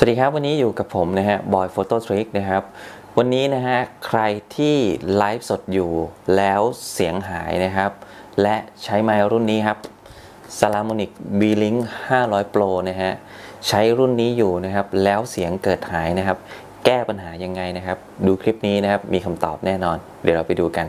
สวัสดีครับวันนี้อยู่กับผมนะฮะบอยโฟโต้ทริกนะครับ วันนี้นะฮะใครที่ไลฟ์สดอยู่แล้วเสียงหายนะครับ และใช้ไมค์รุ่นนี้ครับ s a l a m o n i c B-Link 500 Pro นะฮะใช้รุ่นนี้อยู่นะครับ แล้วเสียงเกิดหายนะครับ แก้ปัญหายังไงนะครับ ดูคลิปนี้นะครับ มีคำตอบแน่นอน เดี๋ยวเราไปดูกัน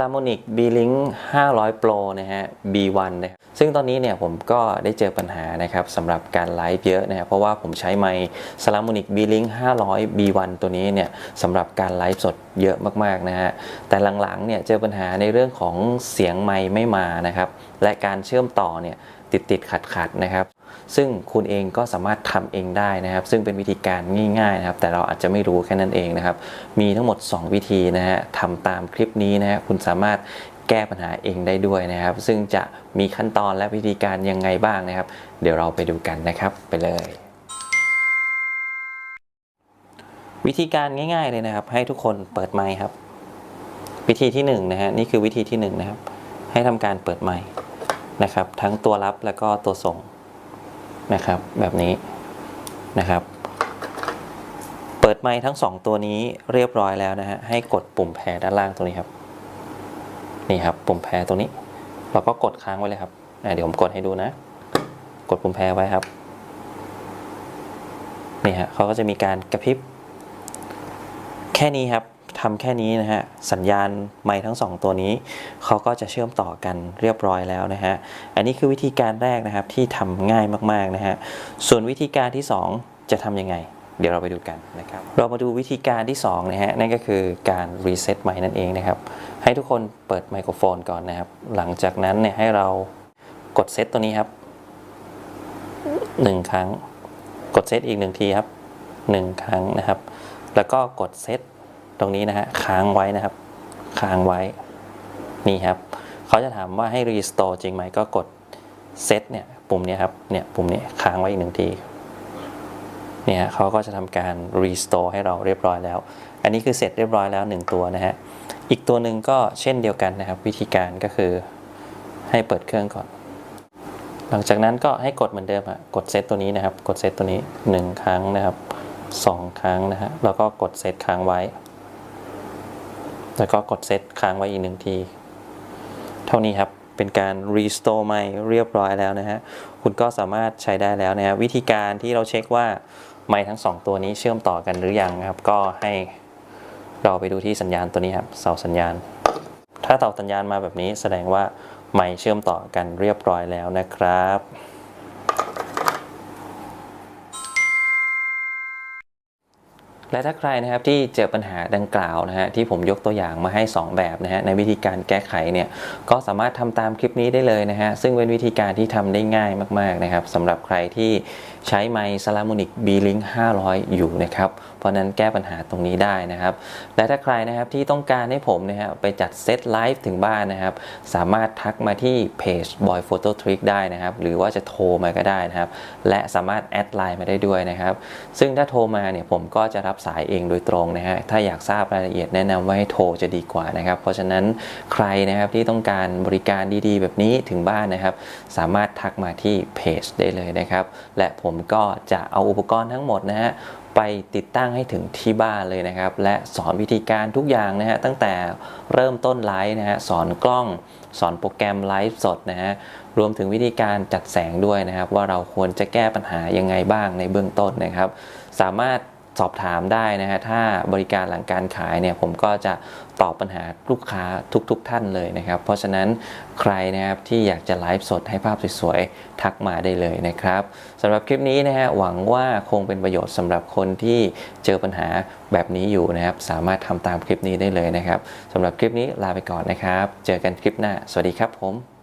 l a m o n i c B-Link 500 Pro นะฮะ B1 นะครับซึ่งตอนนี้เนี่ยผมก็ได้เจอปัญหานะครับสำหรับการไลฟ์เยอะนะครับเพราะว่าผมใช้ไมค์ s l a m o n i c B-Link 500 B1 ตัวนี้เนี่ยสำหรับการไลฟ์สดเยอะมากๆนะฮะแต่หลังๆเนี่ยเจอปัญหาในเรื่องของเสียงไมค์ไม่มานะครับและการเชื่อมต่อเนี่ยติดติดขัดขัดๆนะครับ ซึ่งคุณเองก็สามารถทำเองได้นะครับ ซึ่งเป็นวิธีการง่ายๆนะครับ แต่เราอาจจะไม่รู้แค่นั้นเองนะครับ มีทั้งหมด 2 วิธีนะฮะทำตามคลิปนี้นะฮะคุณสามารถแก้ปัญหาเองได้ด้วยนะครับ ซึ่งจะมีขั้นตอนและวิธีการยังไงบ้างนะครับ เดี๋ยวเราไปดูกันนะครับไปเลย วิธีการง่าย ๆเลยนะครับ ให้ทุกคนเปิดไมค์ครับ วิธีที่1นงนะฮะนี่คือวิธีที่1นงนะครับ ให้ทำการเปิดไมค์นะครับ ทั้งตัวรับแล้วก็ตัวส่ง นะครับ แบบนี้นะครับ เปิดไมค์ทั้ง 2 ตัวนี้เรียบร้อยแล้วนะฮะให้กดปุ่มแพรด้านล่างตรงนี้ครับ นี่ครับปุ่มแพรตรงนี้ เราก็กดค้างไว้เลยครับเดี๋ยวผมกดให้ดูนะ กดปุ่มแพรไว้ครับนี่ฮะเขาก็จะมีการกระพริบแค่นี้ครับ ทำแค่นี้นะฮะสัญญาณไมค์ทั้ง 2 ตัวนี้เขาก็จะเชื่อมต่อกันเรียบร้อยแล้วนะฮะอันนี้คือวิธีการแรกนะครับที่ทำง่ายมากๆนะฮะส่วนวิธีการที่ 2 จะทำยังไงเดี๋ยวเราไปดูกันนะครับ เรามาดูวิธีการที่2นะฮะ นั่นก็คือการรีเซ็ตไมค์นั่นเองนะครับ ให้ทุกคนเปิดไมโครโฟนก่อนนะครับ หลังจากนั้นเนี่ยให้เรากดเซตตัวนี้ครับหนึ่งครั้ง กดเซตอีกหนึ่งทีครับหนึ่งครั้งนะครับ แล้วก็กดเซต ตรงนี้นะฮะค้างไว้นะครับ ค้างไว้นี่ครับเขาจะถามว่าให้รีสโตร์จริงไหมก็กดเซตเนี่ยปุ่มนี้ครับเนี่ยปุ่มนี้ค้างไว้อีกหนึ่งทีเนี่ยเขาก็จะทำการรีสโตร์ให้เราเรียบร้อยแล้ว อันนี้คือเสร็จเรียบร้อยแล้วหนึ่งตัวนะฮะ อีกตัวหนึ่งก็เช่นเดียวกันนะครับ วิธีการก็คือให้เปิดเครื่องก่อน หลังจากนั้นก็ให้กดเหมือนเดิมอะกดเซตตัวนี้นะครับ กดเซตตัวนี้หนึ่งครั้งนะครับสองครั้งนะฮะ แล้วก็กดเซตค้างไว้ แล้วก็กดเซตค้างไว้อีกหนึ่งที เท่านี้ครับ เป็นการรีสโตร์ไมค์เรียบร้อยแล้วนะฮะ คุณก็สามารถใช้ได้แล้วนะฮะ วิธีการที่เราเช็คว่าไมค์ทั้ง 2 ตัวนี้เชื่อมต่อกันหรือยังนะครับ ก็ให้เราไปดูที่สัญญาณตัวนี้ครับ เสาสัญญาณ ถ้าเสาสัญญาณมาแบบนี้แสดงว่าไมค์เชื่อมต่อกันเรียบร้อยแล้วนะครับ และถ้าใครนะครับที่เจอปัญหาดังกล่าวนะฮะที่ผมยกตัวอย่างมาให้ 2 แบบนะฮะในวิธีการแก้ไขเนี่ยก็สามารถทำตามคลิปนี้ได้เลยนะฮะซึ่งเป็นวิธีการที่ทำได้ง่ายมากๆนะครับสำหรับใครที่ ใช้ไมค์ซาลามูนิก B-Link 500 อยู่นะครับ เพราะนั้นแก้ปัญหาตรงนี้ได้นะครับ และถ้าใครนะครับที่ต้องการให้ผมนะฮะไปจัดเซตไลฟ์ถึงบ้านนะครับ สามารถทักมาที่เพจ Boy Photo Trick ได้นะครับ หรือว่าจะโทรมาก็ได้นะครับ และสามารถแอดไลน์มาได้ด้วยนะครับ ซึ่งถ้าโทรมาเนี่ยผมก็จะรับสายเองโดยตรงนะฮะถ้าอยากทราบรายละเอียดแนะนำว่าให้โทรจะดีกว่านะครับ เพราะฉะนั้นใครนะครับที่ต้องการบริการดีๆ แบบนี้ถึงบ้านนะครับ สามารถทักมาที่เพจได้เลยนะครับ และผมผมก็จะเอาอุปกรณ์ทั้งหมดนะฮะไปติดตั้งให้ถึงที่บ้านเลยนะครับ และสอนวิธีการทุกอย่างนะฮะตั้งแต่เริ่มต้นไลฟ์นะฮะสอนกล้องสอนโปรแกรมไลฟ์สดนะฮะรวมถึงวิธีการจัดแสงด้วยนะครับ ว่าเราควรจะแก้ปัญหายังไงบ้างในเบื้องต้นนะครับ สามารถ สอบถามได้นะฮะถ้าบริการหลังการขายเนี่ยผมก็จะตอบปัญหาลูกค้าทุกๆทท่านเลยนะครับ เพราะฉะนั้นใครนะครับที่อยากจะไลฟ์สดให้ภาพสวยๆ ทักมาได้เลยนะครับสำหรับคลิปนี้นะฮะหวังว่าคงเป็นประโยชน์สำหรับคนที่เจอปัญหาแบบนี้อยู่นะครับ สามารถทำตามคลิปนี้ได้เลยนะครับสำหรับคลิปนี้ลาไปก่อนนะครับ เจอกันคลิปหน้า สวัสดีครับผม